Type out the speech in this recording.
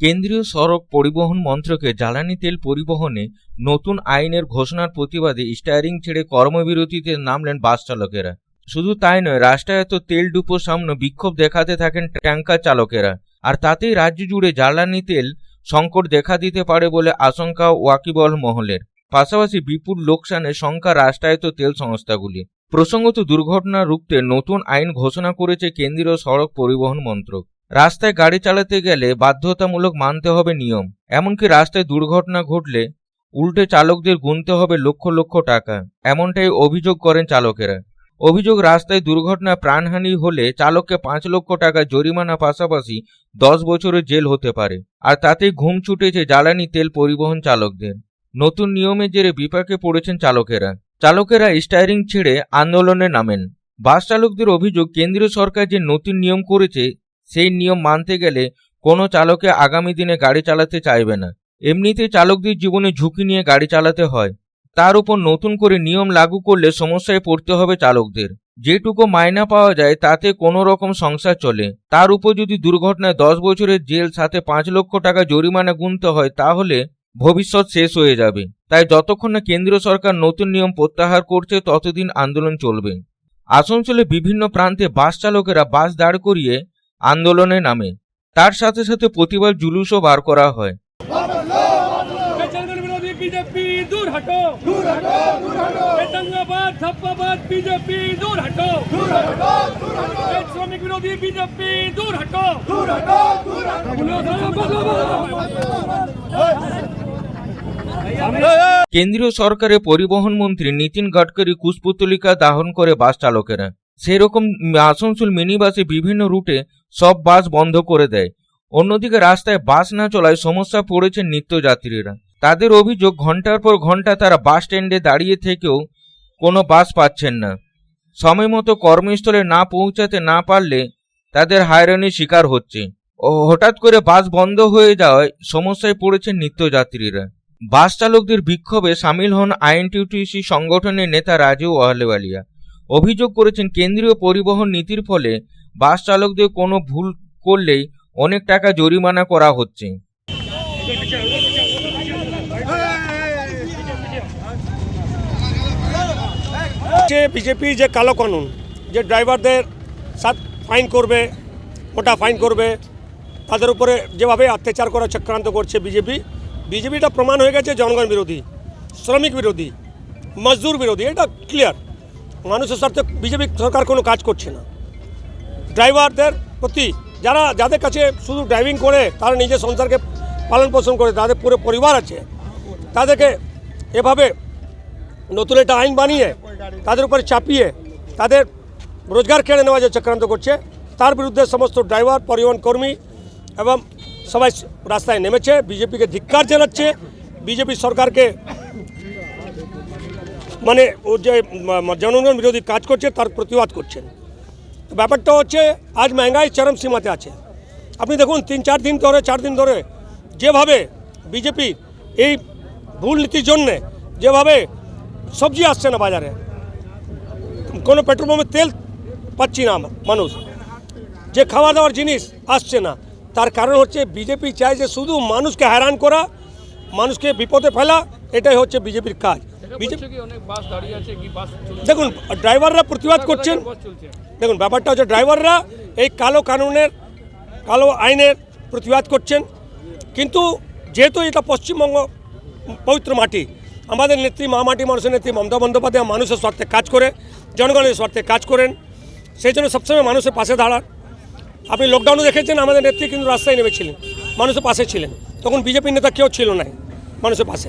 কেন্দ্রীয় সড়ক পরিবহন মন্ত্রকে জ্বালানি তেল পরিবহনে নতুন আইনের ঘোষণার প্রতিবাদে স্টায়ারিং ছেড়ে কর্মবিরতিতে নামলেন বাস চালকেরা। শুধু তাই নয়, রাষ্ট্রায়ত্ত তেল ডিপোর সামনে বিক্ষোভ দেখাতে থাকেন ট্যাঙ্কার চালকেরা। আর তাতেই রাজ্য জুড়ে জ্বালানি তেল সংকট দেখা দিতে পারে বলে আশঙ্কা ওয়াকিবল মহলের। পাশাপাশি বিপুল লোকসানের শঙ্কা রাষ্ট্রায়ত্ত তেল সংস্থাগুলি প্রসঙ্গত দুর্ঘটনা রুখতে নতুন আইন ঘোষণা করেছে কেন্দ্রীয় সড়ক পরিবহন মন্ত্রক। রাস্তায় গাড়ি চালাতে গেলে বাধ্যতামূলক মানতে হবে নিয়ম। এমনকি রাস্তায় দুর্ঘটনা ঘটলে উল্টে চালকদের গুনতে হবে লক্ষ লক্ষ টাকা। এমনটাই অভিযোগ করেন চালকেরা। অভিযোগ, রাস্তায় দুর্ঘটনা প্রাণহানি হলে চালককে পাঁচ লক্ষ টাকা জরিমানা পাশাপাশি দশ বছরের জেল হতে পারে। আর তাতেই ঘুম ছুটেছে জ্বালানি তেল পরিবহন চালকদের। নতুন নিয়মের জেরে বিপাকে পড়েছেন চালকেরা। চালকেরা স্টায়ারিং ছেড়ে আন্দোলনে নামেন। বাস চালকদের অভিযোগ, কেন্দ্রীয় সরকার যে নতুন নিয়ম করেছে সেই নিয়ম মানতে গেলে কোনো চালকে আগামী দিনে গাড়ি চালাতে চাইবে না। এমনিতেই চালকদের জীবনে ঝুঁকি নিয়ে গাড়ি চালাতে হয়। তার উপর নতুন করে নিয়ম লাগু করলে সমস্যায় পড়তে হবে চালকদের। যেটুকু মায়না পাওয়া যায়, তাতে কোনো রকম সংসার চলে। তার উপর যদি দুর্ঘটনায় দশ বছরের জেল সাথে পাঁচ লক্ষ টাকা জরিমানা গুনতে হয়, তাহলে ভবিষ্যৎ শেষ হয়ে যাবে। তাই যতক্ষণ না কেন্দ্রীয় সরকার নতুন নিয়ম প্রত্যাহার করছে, ততদিন আন্দোলন চলবে। আসানসোলে বিভিন্ন প্রান্তে বাস চালকেরা বাস দাঁড় করিয়ে আন্দোলনে নামে। তার সাথে সাথে প্রতিবার জুলুসও বার করা হয়। কেন্দ্রীয় সরকারে পরিবহন মন্ত্রী নীতিন গাডকারি কুশপুতলিকা দাহন করে বাস চালকেরা। সেরকম আসানসোল মিনি বাসে বিভিন্ন রুটে সব বাস বন্ধ করে দেয়। অন্যদিকে রাস্তায় বাস না চলায় সমস্যা পড়েছে নিত্যযাত্রীরা। তাদের অভিযোগ, ঘণ্টার পর ঘণ্টা তারা বাস স্ট্যান্ডে দাঁড়িয়ে থেকেও কোনো বাস পাচ্ছেন না। সময় মতো কর্মস্থলে না পৌঁছাতে না পারলে তাদের হয়রানির শিকার হচ্ছে। হঠাৎ করে বাস বন্ধ হয়ে যাওয়ায় সমস্যায় পড়েছেন নিত্যযাত্রীরা। বাস চালকদের বিক্ষোভে সামিল হন আইএনটিউটিসি সংগঠনের নেতা রাজু আহলেওয়ালিয়া। অভিযোগ করেছেন, কেন্দ্রীয় পরিবহন নীতির ফলে বাস চালকদের কোনো ভুল করলেই অনেক টাকা জরিমানা করা হচ্ছে। বিজেপি যে কালো কানুন, যে ড্রাইভারদের সাথ ফাইন করবে মোটা ফাইন করবে, তাদের উপরে যেভাবে অত্যাচার করা, চক্রান্ত করছে বিজেপি, বিজেপিটা প্রমাণ হয়ে গেছে জনগণ বিরোধী, শ্রমিক বিরোধী, মজদুর বিরোধী, এটা ক্লিয়ার মানুষের স্বার্থে বিজেপি সরকার কোনো কাজ করছে না। ড্রাইভারদের প্রতি যারা, যাদের কাছে শুধু ড্রাইভিং করে তারা নিজের সংসারকে পালন পোষণ করে, তাদের পুরো পরিবার আছে, তাদেরকে এভাবে নতুন একটা আইন বানিয়ে, তাদের উপরে চাপিয়ে, তাদের রোজগার কেড়ে নেওয়া যে চক্রান্ত করছে, তার বিরুদ্ধে সমস্ত ড্রাইভার, পরিবহন কর্মী এবং সবাই রাস্তায় নেমেছে, বিজেপিকে ধিক্কার জানাচ্ছে, বিজেপি সরকারকে মানে ও যে জনগণ বিরোধী কাজ করছে তার প্রতিবাদ করছেন ব্যাপারটা হচ্ছে, আজ মহঙ্গাই চরম সীমাতে আছে। আপনি দেখুন, তিন, চার দিন ধরে, চার দিন ধরে যেভাবে বিজেপি এই ভুল নীতির জন্যে যেভাবে সবজি আসছে না বাজারে, কোনো পেট্রোল পাম্পে তেল পাচ্ছি না মানুষ। যে খাওয়া দাওয়ার জিনিস আসছে না, তার কারণ হচ্ছে বিজেপি চায় যে শুধু মানুষকে হয়রান করা, মানুষকে বিপদে ফেলা, এটাই হচ্ছে বিজেপির কাজ। দেখুন ড্রাইভাররা প্রতিবাদ করছেন। দেখুন ব্যাপারটা হচ্ছে ড্রাইভাররা এই কালো কানুনের কালো আইনের প্রতিবাদ করছেন। কিন্তু যেহেতু এটা পশ্চিমবঙ্গ পবিত্র মাটি আমাদের নেত্রী মা মাটি মানুষের নেত্রী মমতা বন্দ্যোপাধ্যায় মানুষের স্বার্থে কাজ করে জনগণের স্বার্থে কাজ করেন সেই জন্য সবসময় মানুষের পাশে দাঁড়ান। আপনি লকডাউনে দেখেছেন আমাদের নেত্রী কিন্তু রাস্তায় নেমেছিলেন মানুষের পাশে ছিলেন। তখন বিজেপির নেতা কেউ ছিল না মানুষের পাশে।